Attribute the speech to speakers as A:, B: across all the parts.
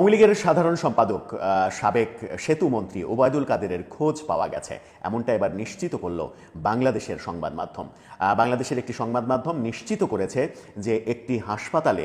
A: আওয়ামী লীগের সাধারণ সম্পাদক সাবেক সেতু মন্ত্রী ওবায়দুল কাদেরের খোঁজ পাওয়া গেছে। এমনটা এবার নিশ্চিত করল বাংলাদেশের সংবাদ মাধ্যম। বাংলাদেশের একটি সংবাদ মাধ্যম নিশ্চিত করেছে যে একটি হাসপাতালে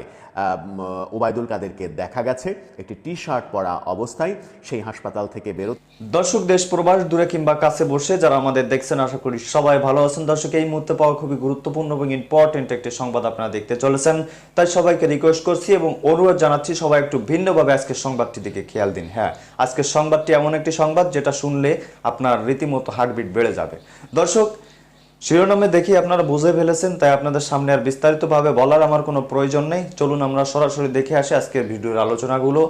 A: ওবায়দুল কাদেরকে দেখা গেছে। একটি টি শার্ট পরা অবস্থায় সেই হাসপাতাল থেকে বেরো
B: দর্শক, দেশ, প্রবাস, দূরে কিংবা কাছে বসে যারা আমাদের দেখছেন, আশা করি সবাই ভালো আছেন। দর্শক, এই মুহূর্তে পাওয়া খুবই গুরুত্বপূর্ণ এবং ইম্পর্টেন্ট একটি সংবাদ আপনারা দেখতে চলেছেন। তাই সবাইকে রিকোয়েস্ট করছি এবং অনুরোধ জানাচ্ছি সবাই একটু ভিন্নভাবে আজকের সংবাদটি দিকে খেয়াল দিন। হ্যাঁ আজকের সংবাদটি এমন একটি সংবাদ যেটা শুনলে আপনার রীতিমতো হার্টবিট বেড়ে যাবে। দর্শক, শিরোনামে দেখি আপনারা বুঝে ফেলেছেন, তাই আপনাদের সামনে আর বিস্তারিতভাবে বলার আমার কোনো প্রয়োজন নেই। চলুন আমরা সরাসরি দেখে আসি আজকের ভিডিওর আলোচনাগুলো।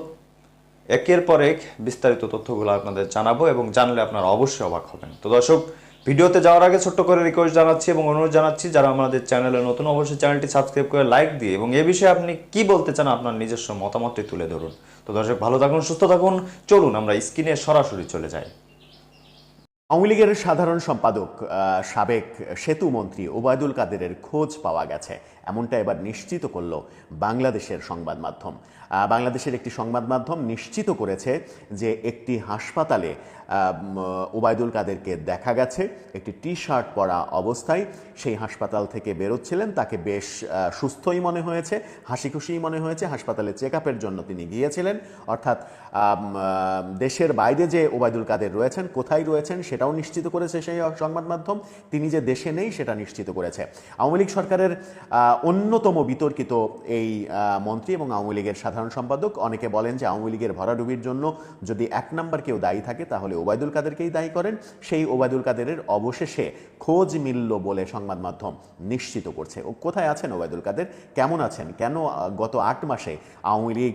B: একের পর এক বিস্তারিত তথ্যগুলো আপনাদের জানাব এবং জানলে আপনারা অবশ্যই অবাক হবেন। তো দর্শক ভিডিওতে যাওয়ার আগে ছোট্ট করে রিকোয়েস্ট জানাচ্ছি এবং অনুরোধ জানাচ্ছি, যারা আমাদের চ্যানেলে নতুন, অবশ্যই চ্যানেলটি সাবস্ক্রাইব করে লাইক দিয়ে এবং এ বিষয়ে আপনি কি বলতে চান আপনার নিজস্ব মতামতটি তুলে ধরুন। তো দর্শক, ভালো থাকুন, সুস্থ থাকুন। চলুন, আমরা স্ক্রিনে সরাসরি চলে যাই।
A: আওয়ামী লীগের সাধারণ সম্পাদক সাবেক সেতু মন্ত্রী ওবায়দুল কাদেরের খোঁজ পাওয়া গেছে। এমনটা এবার নিশ্চিত করল বাংলাদেশের সংবাদ মাধ্যম। বাংলাদেশের একটি সংবাদ মাধ্যম নিশ্চিত করেছে যে একটি হাসপাতালে ওবায়দুল কাদেরকে দেখা গেছে, একটি টি শার্ট পরা অবস্থায়। সেই হাসপাতাল থেকে বেরোচ্ছিলেন, তাকে বেশ সুস্থই মনে হয়েছে হাসি খুশিই মনে হয়েছে। হাসপাতালে চেক আপের জন্য তিনি গিয়েছিলেন। অর্থাৎ দেশের বাইরে যে ওবায়দুল কাদের রয়েছেন, কোথায় রয়েছেন, সেটাও নিশ্চিত করেছে সেই সংবাদ মাধ্যম। তিনি যে দেশে নেই, সেটা নিশ্চিত করেছে। আওয়ামী লীগ সরকারের অন্যতম বিতর্কিত এই মন্ত্রী এবং আওয়ামী লীগের সাধারণ সম্পাদক। অনেকে বলেন যে আওয়ামী লীগের ভরাডুবির জন্য যদি এক নাম্বার কেউ দায়ী থাকে, তাহলে ওবায়দুল কাদেরকেই দায়ী করেন। সেই ওবায়দুল কাদেরের অবশেষে খোঁজ মিলল বলে সংবাদ মাধ্যম নিশ্চিত করছে। ও কোথায় আছেন ওবায়দুল কাদের? কেমন আছেন? কেন গত আট মাসে আওয়ামী লীগ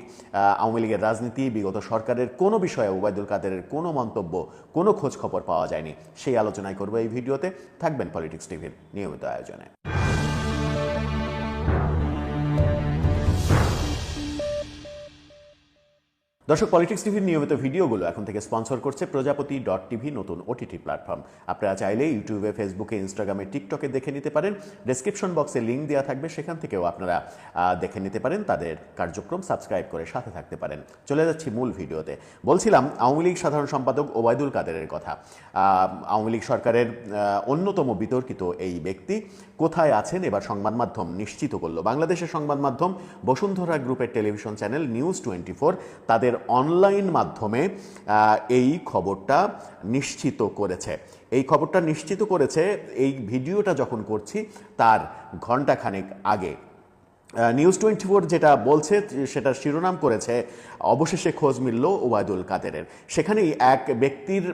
A: আওয়ামী লীগের রাজনীতি, বিগত সরকারের কোনো বিষয়ে ওবায়দুল কাদেরের কোনো মন্তব্য, কোনো খোঁজ খবর পাওয়া যায়নি? সেই আলোচনায় করব এই ভিডিওতে। থাকবেন পলিটিক্স টিভির নিয়মিত আয়োজনে। দর্শক পলিটিক্স টিভির নিয়মিত ভিডিওগুলো এখন থেকে স্পন্সর করছে প্রজাপতি ডট টিভি নতুন ওটিটি প্ল্যাটফর্ম আপনারা চাইলে ইউটিউবে ফেসবুকে ইনস্টাগ্রামে টিকটকে দেখে নিতে পারেন। ডেসক্রিপশন বক্সে লিঙ্ক দেওয়া থাকবে, সেখান থেকেও আপনারা দেখে নিতে পারেন, তাদের কার্যক্রম সাবস্ক্রাইব করে সাথে থাকতে পারেন। চলে যাচ্ছি মূল ভিডিওতে। বলছিলাম, আওয়ামী লীগ সাধারণ সম্পাদক ওবায়দুল কাদেরের কথা। আওয়ামী লীগ সরকারের অন্যতম বিতর্কিত এই ব্যক্তি কোথায় আছেন? এবার সংবাদ মাধ্যম নিশ্চিত করল। বাংলাদেশের সংবাদ মাধ্যম বসুন্ধরা গ্রুপের টেলিভিশন চ্যানেল নিউজ টোয়েন্টি তাদের অনলাইন মাধ্যমে এই খবরটা নিশ্চিত করেছে। এই খবরটা নিশ্চিত করেছে, এই ভিডিওটা যখন করছি, তার ঘন্টাখানেক আগে। নিউজ টোয়েন্টি ফোর যেটা বলছে সেটা শিরোনাম করেছে, অবশেষে খোঁজ মিলল ওবায়দুল কাদেরের। সেখানেই এক ব্যক্তির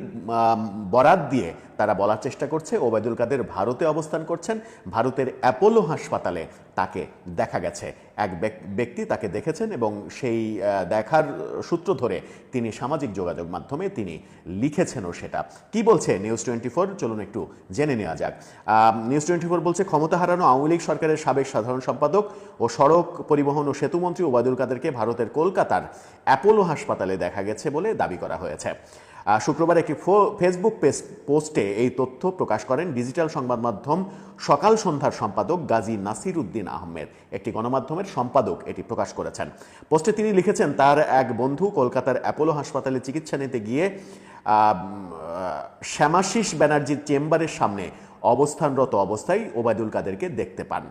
A: বরাত দিয়ে তারা বলার চেষ্টা করছে, ওবায়দুল কাদের ভারতে অবস্থান করছেন, ভারতের অ্যাপোলো হাসপাতালে তাকে দেখা গেছে। এক ব্যক- ব্যক্তি তাকে দেখেছেন এবং সেই দেখার সূত্র ধরে তিনি সামাজিক যোগাযোগ মাধ্যমে তিনি লিখেছেনও সেটা। কি বলছে নিউজ টোয়েন্টি ফোর চলুন একটু জেনে নেওয়া যাক। নিউজ টোয়েন্টি ফোর বলছে, ক্ষমতা হারানো আওয়ামী লীগ সরকারের সাবেক সাধারণ সম্পাদক ও সড়ক পরিবহন ও সেতুমন্ত্রী ওবায়দুল কাদেরকে ভারতের কলকাতার অ্যাপোলো হাসপাতালে দেখা গেছে বলে দাবি করা হয়েছে। শুক্রবার একটি ফেসবুক পেজ পোস্টে এই তথ্য প্রকাশ করেন ডিজিটাল সংবাদ মাধ্যম সকাল সন্ধ্যার সম্পাদক গাজী নাসির উদ্দিন আহমেদ। একটি গণমাধ্যমের সম্পাদক এটি প্রকাশ করেছেন। পোস্টে তিনি লিখেছেন, তার এক বন্ধু কলকাতার অ্যাপোলো হাসপাতালে চিকিৎসা নিতে গিয়ে শ্যামাশিস ব্যানার্জির চেম্বারের সামনে অবস্থানরত অবস্থায় ওবায়দুল কাদেরকে দেখতে পান।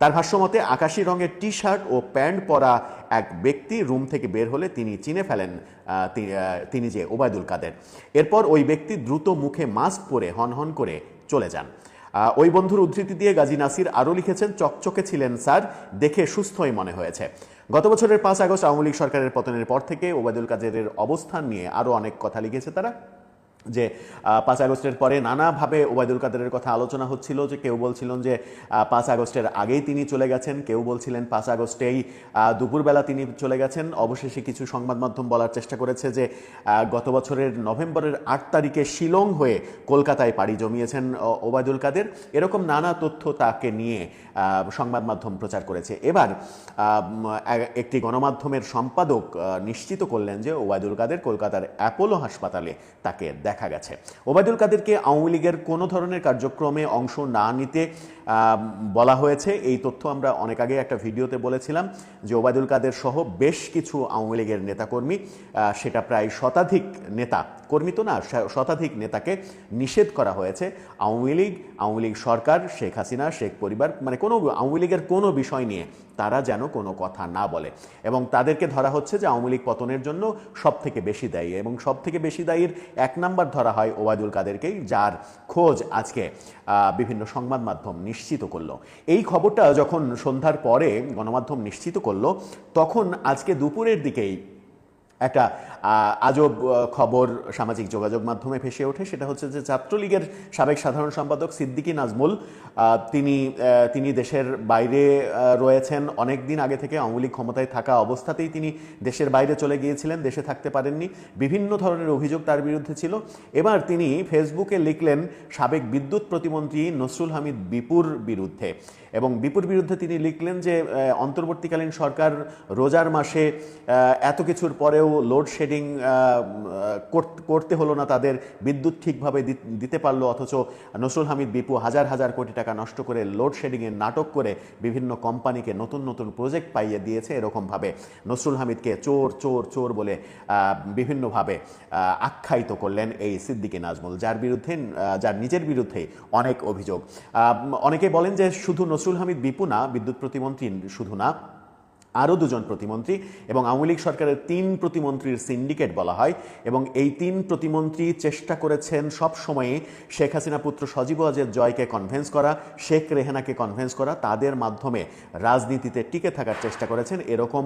A: তার ভাষ্যমতে, আকাশি রঙের টি শার্ট ও প্যান্ট পরা এক ব্যক্তি রুম থেকে বের হলে তিনি চিনে ফেলেন তিনি যে ওবায়দুল কাদের। এরপর ওই ব্যক্তি দ্রুত মুখে মাস্ক পরে হন হন করে চলে যান। ওই বন্ধুর উদ্ধৃতি দিয়ে গাজী নাসির আরও লিখেছেন, চকচকে ছিলেন, স্যার। দেখে সুস্থই মনে হয়েছে। গত বছরের পাঁচ আগস্ট আওয়ামী লীগ সরকারের পতনের পর থেকে ওবায়দুল কাদেরের অবস্থান নিয়ে আরও অনেক কথা লিখেছে তারা। যে পাঁচ আগস্টের পরে নানাভাবে ওবায়দুল কাদেরের কথা আলোচনা হচ্ছিল যে কেউ বলছিলেন যে পাঁচ আগস্টের আগেই তিনি চলে গেছেন, কেউ বলছিলেন পাঁচ আগস্টেই দুপুরবেলা তিনি চলে গেছেন। অবশেষে কিছু সংবাদ মাধ্যম বলার চেষ্টা করেছে যে গত বছরের নভেম্বরের আট তারিখে শিলং হয়ে কলকাতায় পাড়ি জমিয়েছেন ওবায়দুল কাদের। এরকম নানা তথ্য তাকে নিয়ে সংবাদ মাধ্যম প্রচার করেছে। এবার একটি গণমাধ্যমের সম্পাদক নিশ্চিত করলেন যে, ওবায়দুল কাদের কলকাতার অ্যাপোলো হাসপাতালে তাকে দেখা গেছে। ওবায়দুল কাদেরকে আওয়ামী লীগের কোনো ধরনের কার্যক্রমে অংশ না নিতে বলা হয়েছে, এই তথ্য আমরা অনেক আগে একটা ভিডিওতে বলেছিলাম, যে ওবায়দুল কাদের সহ বেশ কিছু আওয়ামী লীগের নেতাকর্মী সেটা প্রায় শতাধিক নেতা কর্মী তো না শতাধিক নেতাকে নিষেধ করা হয়েছে। আওয়ামী লীগ আওয়ামী লীগ সরকার, শেখ হাসিনা, শেখ পরিবার মানে কোনো আওয়ামী লীগের কোনো বিষয় নিয়ে তারা যেন কোনো কথা না বলে। এবং তাদেরকে ধরা হচ্ছে যে আওয়ামী লীগ পতনের জন্য সব থেকে বেশি দায়ী এবং সব থেকে বেশি দায়ীর এক নাম্বার ধরা হয় ওবায়দুল কাদেরকেই, যার খোঁজ আজকে বিভিন্ন সংবাদ মাধ্যম নিশ্চিত করল। এই খবরটা যখন সন্ধ্যার পরে গণমাধ্যম নিশ্চিত করল তখন আজকে দুপুরের দিকেই একটা আজব খবর সামাজিক যোগাযোগ মাধ্যমে ভেসে ওঠে, সেটা হচ্ছে যে ছাত্রলীগের সাবেক সাধারণ সম্পাদক সিদ্দিকী নাজমুল তিনি তিনি দেশের বাইরে রয়েছেন। অনেক দিন আগে থেকে আওয়ামী ক্ষমতায় থাকা অবস্থাতেই তিনি দেশের বাইরে চলে গিয়েছিলেন, দেশে থাকতে পারেননি। বিভিন্ন ধরনের অভিযোগ তার বিরুদ্ধে ছিল। এবার তিনি ফেসবুকে লিখলেন, সাবেক বিদ্যুৎ প্রতিমন্ত্রী নসরুল হামিদ বিপুর বিরুদ্ধে। এবং বিপুর বিরুদ্ধে তিনি লিখলেন যে অন্তর্বর্তীকালীন সরকার রোজার মাসে এত কিছুর পরেও লোডশেডিং করতে হলো না, তাদের বিদ্যুৎ ঠিকভাবে দিতে পারল, অথচ নসরুল হামিদ বিপু হাজার হাজার কোটি টাকা নষ্ট করে লোডশেডিংয়ের নাটক করে বিভিন্ন কোম্পানিকে নতুন নতুন প্রজেক্ট পাইয়ে দিয়েছে এরকমভাবে। নসরুল হামিদকে চোর চোর চোর বলে বিভিন্নভাবে আখ্যায়িত করলেন এই সিদ্দিকী নাজমুল, যার বিরুদ্ধে যার নিজের বিরুদ্ধে অনেক অভিযোগ। অনেকে বলেন যে শুধু নসরুল হামিদ বিপু না, বিদ্যুৎ প্রতিমন্ত্রী শুধু না আরও দুজন প্রতিমন্ত্রী এবং আওয়ামী লীগ সরকারের তিন প্রতিমন্ত্রীর সিন্ডিকেট বলা হয় এবং এই তিন প্রতিমন্ত্রী চেষ্টা করেছেন সব সময়ে শেখ হাসিনা পুত্র সজীব ওয়াজেদ জয়কে কনভেন্স করা, শেখ রেহানাকে কনভেন্স করা, তাদের মাধ্যমে রাজনীতিতে টিকে থাকার চেষ্টা করেছেন। এরকম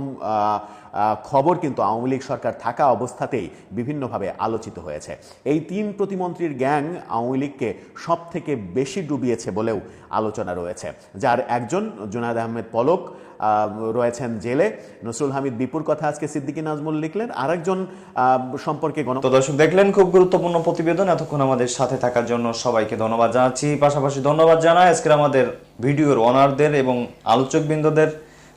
A: খবর কিন্তু আওয়ামী লীগ সরকার থাকা অবস্থাতেই বিভিন্নভাবে আলোচিত হয়েছে। এই তিন প্রতিমন্ত্রীর গ্যাং আওয়ামী লীগকে সব থেকে বেশি ডুবিয়েছে বলেও আলোচনা রয়েছে। যার একজন জুনায়দ আহমেদ পলক রয়েছেন জেলে। নসরুল হামিদ বিপুর কথা আজকে সিদ্দিকী নাজমুল লিখলেন। আরেকজন সম্পর্কে গণ
B: দর্শক, দেখলেন খুব গুরুত্বপূর্ণ প্রতিবেদন। এতক্ষণ আমাদের সাথে থাকার জন্য সবাইকে ধন্যবাদ জানাচ্ছি। পাশাপাশি ধন্যবাদ জানাই আজকের আমাদের ভিডিওর অনারদের এবং আলোচকবৃন্দদের।